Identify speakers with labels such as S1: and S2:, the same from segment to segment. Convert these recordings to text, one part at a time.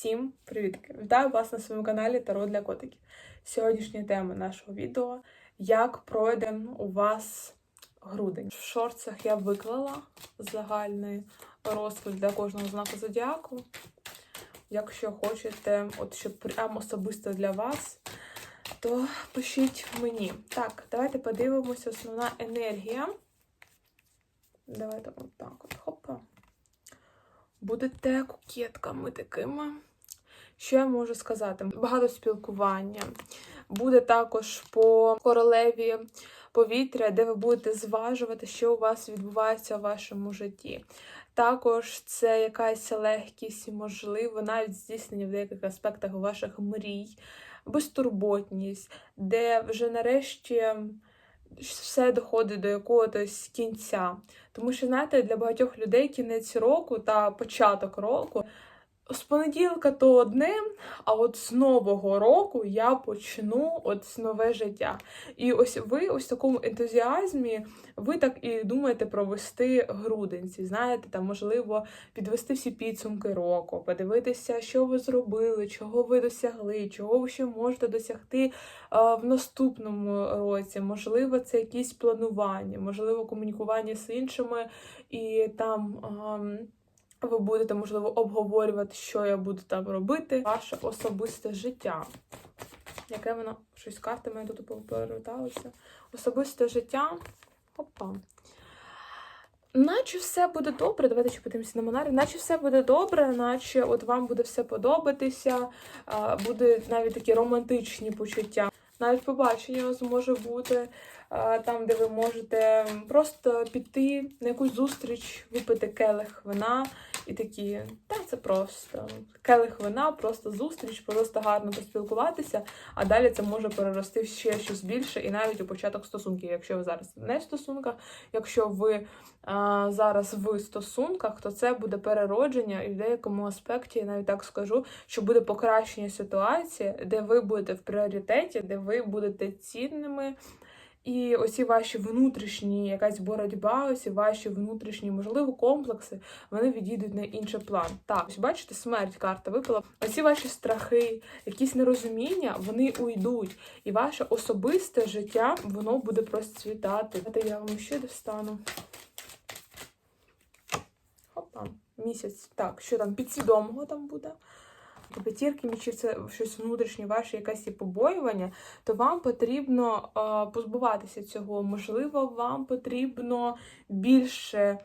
S1: Всім привіт! Вітаю вас на своєму каналі Таро для котиків. Сьогоднішня тема нашого відео як пройде у вас грудень. В шорцах я виклала загальний розклад для кожного знаку зодіаку. Якщо хочете, от щоб прямо особисто для вас, то пишіть мені. Так, давайте подивимося основна енергія. Давайте отак от, хопа. Будете кукетками такими. Що я можу сказати? Багато спілкування. Буде також по королеві повітря, де ви будете зважувати, що у вас відбувається в вашому житті. Також це якась легкість, можливо, навіть здійснення в деяких аспектах ваших мрій, безтурботність, де вже нарешті все доходить до якогось кінця. Тому що, знаєте, для багатьох людей кінець року та початок року. З понеділка то одне, а от з нового року я почну от нове життя. І ось ви ось в такому ентузіазмі, ви так і думаєте провести груденці. Знаєте, там можливо підвести всі підсумки року, подивитися, що ви зробили, чого ви досягли, чого ви ще можете досягти а, в наступному році. Можливо, це якісь планування, можливо, комунікування з іншими і там. Ви будете, можливо, обговорювати, що я буду там робити. Ваше особисте життя. Яке воно щось карти мене тут поверталося. Особисте життя. Опа. Наче все буде добре. Давайте ще подивимося на Монарі. Наче все буде добре, наче от вам буде все подобатися, буде навіть такі романтичні почуття. Навіть побачення у вас може бути там, де ви можете просто піти на якусь зустріч, випити келих вина і такі, та це просто келих вина, просто зустріч, просто гарно поспілкуватися, а далі це може перерости ще щось більше, і навіть у початок стосунків. Якщо ви зараз не в стосунках, якщо ви а, зараз в стосунках, то це буде переродження, і в деякому аспекті я навіть так скажу, що буде покращення ситуації, де ви будете в пріоритеті, де ви будете цінними. І оці ваші внутрішні якась боротьба, оці ваші внутрішні, можливо, комплекси, вони відійдуть на інший план. Так, ось бачите, смерть карта випала. Оці ваші страхи, якісь нерозуміння, вони уйдуть. І ваше особисте життя, воно буде процвітати. Давайте я вам ще достану. Хопа, місяць. Так, що там підсвідомого там буде? П'ятірки мічів це щось внутрішнє, ваше якесь і побоювання, то вам потрібно е, позбуватися цього. Можливо, вам потрібно більше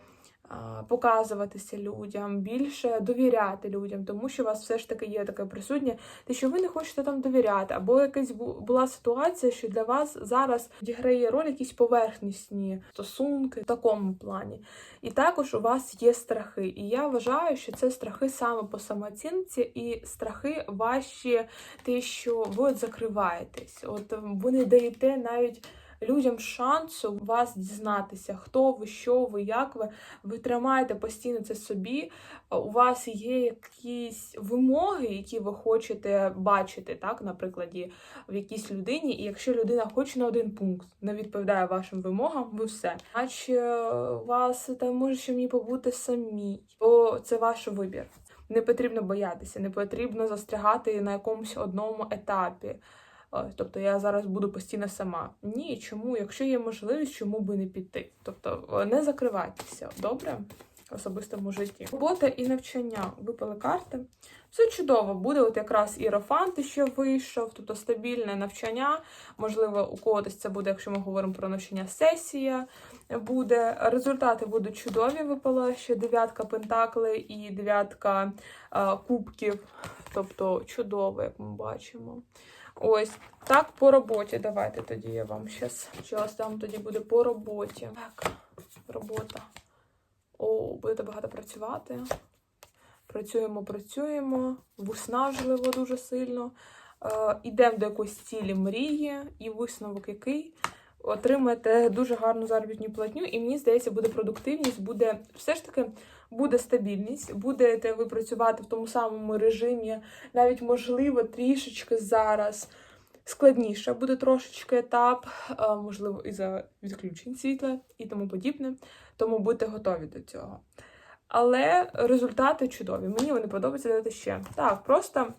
S1: показуватися людям, більше довіряти людям, тому що у вас все ж таки є таке присутнє, те, що ви не хочете там довіряти, або якась була ситуація, що для вас зараз відіграє роль якісь поверхнісні стосунки в такому плані. І також у вас є страхи. І я вважаю, що це страхи саме по самооцінці, і страхи ваші, те, що ви закриваєтесь, от ви не даєте навіть людям шансу вас дізнатися, хто ви, що ви, як ви. Ви тримаєте постійно це собі. У вас є якісь вимоги, які ви хочете бачити, так, на прикладі в якійсь людині. І якщо людина хоч на один пункт не відповідає вашим вимогам, ви все. Наче вас там може ще мені побути самі, бо це ваш вибір. Не потрібно боятися, не потрібно застрягати на якомусь одному етапі. Тобто я зараз буду постійно сама. Ні, чому? Якщо є можливість, чому би не піти? Тобто не закривайтеся, добре? В особистому житті. Робота і навчання випали карти. Все чудово, буде от якраз іерофант що вийшов, тобто стабільне навчання. Можливо, у когось це буде, якщо ми говоримо про навчання, сесія буде. Результати будуть чудові. Випала ще дев'ятка пентакли і дев'ятка кубків. Тобто чудово, як ми бачимо. Ось. Так, по роботі. Давайте тоді я вам зараз час там тоді буде по роботі. Так, робота. О, будете багато працювати. Працюємо, працюємо, виснажливо дуже сильно. Е, Ідемо до якоїсь цілі мрії, і висновок який. Отримаєте дуже гарну заробітну платню, і мені здається, буде продуктивність, буде все ж таки буде стабільність, будете ви працювати в тому самому режимі, навіть, можливо, трішечки зараз складніше буде трошечки етап, можливо, і за відключень світла і тому подібне. Тому будьте готові до цього. але результати чудові. Мені вони подобаються дати ще. Так, просто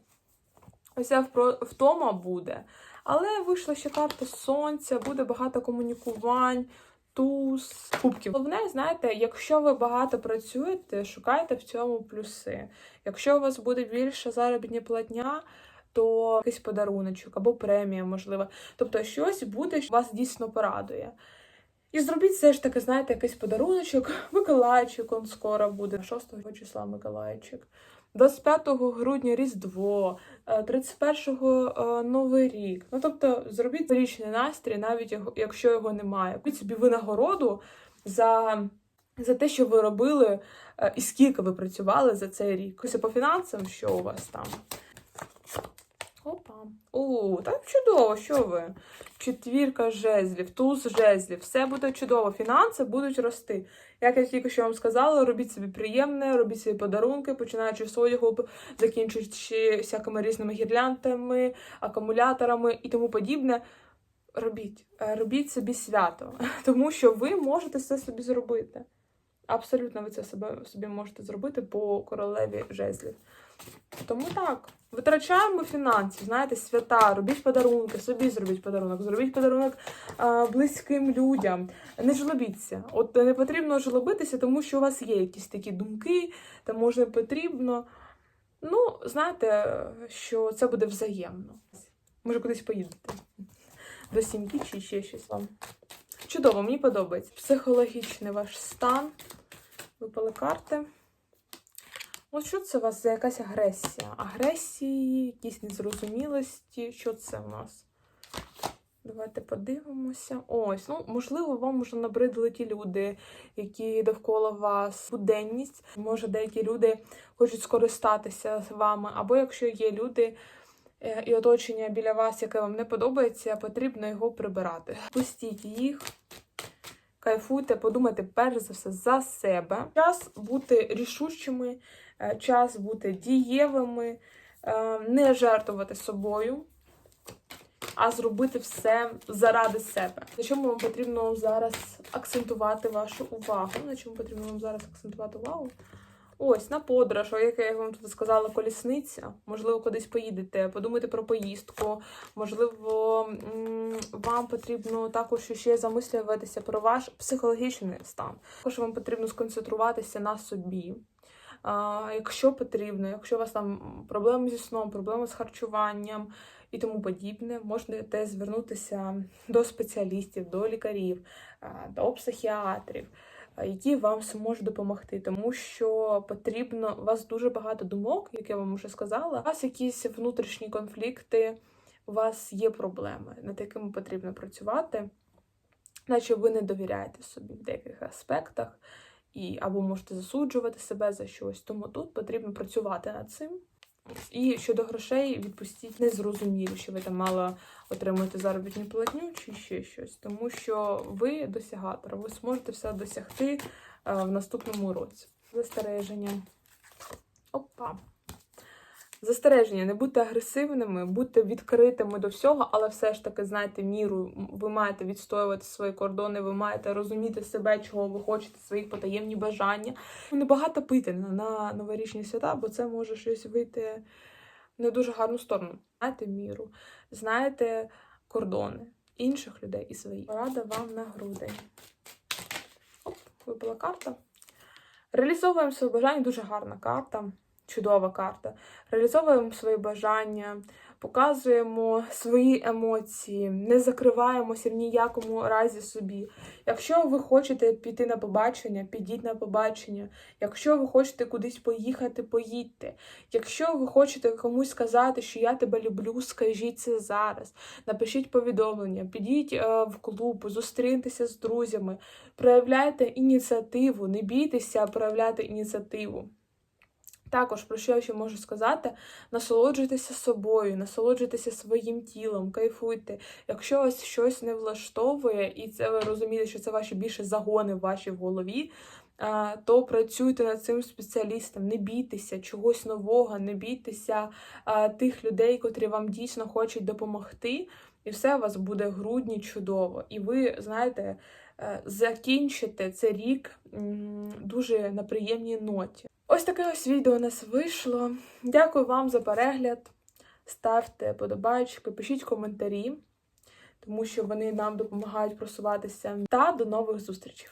S1: впро- втома буде. Але вийшла ще карта сонця, буде багато комунікувань, туз, кубків. Головне, знаєте, якщо ви багато працюєте, шукайте в цьому плюси. Якщо у вас буде більша заробітня платня, то якийсь подаруночок або премія, можливо. Тобто щось буде, що вас дійсно порадує. І зробіть все ж таки, знаєте, якийсь подаруночок. Миколайчик он скоро буде. 6 числа Миколайчик. 25 грудня Різдво, е, 31-го е, Новий рік. Ну тобто зробіть річний настрій, навіть якщо його немає. Купіть собі винагороду за, за те, що ви робили, е, і скільки ви працювали за цей рік. Ось по фінансам, що у вас там. Опа. У, так чудово, що ви? Четвірка жезлів, туз жезлів, все буде чудово. Фінанси будуть рости. Як я тільки що вам сказала, робіть собі приємне, робіть собі подарунки, починаючи з одягу, закінчуючи всякими різними гірляндами, акумуляторами і тому подібне. Робіть, Е, робіть собі свято, тому що ви можете це собі зробити. Абсолютно ви це собі можете зробити по королеві жезлів. Тому так, витрачаємо фінансів, знаєте, свята, робіть подарунки, собі зробіть подарунок, зробіть подарунок а, близьким людям. Не жлобіться. От не потрібно жлобитися, тому що у вас є якісь такі думки, та може потрібно. Ну, знаєте, що це буде взаємно. Може, кудись поїдете. До сім'ї чи ще щось вам. Чудово, мені подобається. Психологічний ваш стан. Випали карти. От що це у вас за якась агресія? Агресії, якісь незрозумілості. Що це у нас? Давайте подивимося. Ось, ну, можливо, вам вже набридли ті люди, які довкола вас буденність. Може, деякі люди хочуть скористатися з вами. Або якщо є люди е, і оточення біля вас, яке вам не подобається, потрібно його прибирати. Пустіть їх. Кайфуйте, подумайте перш за все за себе. Час бути рішучими, час бути дієвими, е, не жертвувати собою, а зробити все заради себе. На чому вам потрібно зараз акцентувати вашу увагу? На чому потрібно вам зараз акцентувати увагу? Ось на подорож, як я вам тут сказала, колісниця. Можливо, кудись поїдете, подумайте про поїздку. Можливо, вам потрібно також ще замислюватися про ваш психологічний стан. Також вам потрібно сконцентруватися на собі. Якщо потрібно, якщо у вас там проблеми зі сном, проблеми з харчуванням і тому подібне, можете звернутися до спеціалістів, до лікарів, до психіатрів які вам зможуть допомогти, тому що потрібно у вас дуже багато думок, як я вам вже сказала. У вас якісь внутрішні конфлікти, у вас є проблеми, над якими потрібно працювати, наче ви не довіряєте собі в деяких аспектах, і або можете засуджувати себе за щось. Тому тут потрібно працювати над цим. І щодо грошей, відпустіть незрозуміло, що ви там мало отримуєте заробітну платню чи ще щось, тому що ви досягатор, ви зможете все досягти е, в наступному році. Застереження. Опа. Застереження, не будьте агресивними, будьте відкритими до всього, але все ж таки знайте міру. Ви маєте відстоювати свої кордони, ви маєте розуміти себе, чого ви хочете, свої потаємні бажання. Не багато пити на, новорічні свята, бо це може щось вийти не дуже гарну сторону. Знаєте міру, знаєте кордони інших людей і свої. Порада вам на грудень. Оп, випала карта. Реалізовуємо свої бажання, дуже гарна карта. Чудова карта. Реалізовуємо свої бажання, показуємо свої емоції, не закриваємося в ніякому разі собі. Якщо ви хочете піти на побачення, підіть на побачення. Якщо ви хочете кудись поїхати, поїдьте. Якщо ви хочете комусь сказати, що я тебе люблю, скажіть це зараз. Напишіть повідомлення, підіть е, в клуб, зустріньтеся з друзями, проявляйте ініціативу, не бійтеся проявляти ініціативу. Також, про що я ще можу сказати, насолоджуйтеся собою, насолоджуйтеся своїм тілом, кайфуйте. Якщо вас щось не влаштовує, і це ви розумієте, що це ваші більше загони в вашій голові, то працюйте над цим спеціалістом, не бійтеся чогось нового, не бійтеся тих людей, котрі вам дійсно хочуть допомогти. І все у вас буде в грудні чудово. І ви знаєте, е, закінчити цей рік дуже на приємній ноті. Ось таке ось відео у нас вийшло. Дякую вам за перегляд. Ставте подобайки, пишіть коментарі, тому що вони нам допомагають просуватися. Та до нових зустрічей!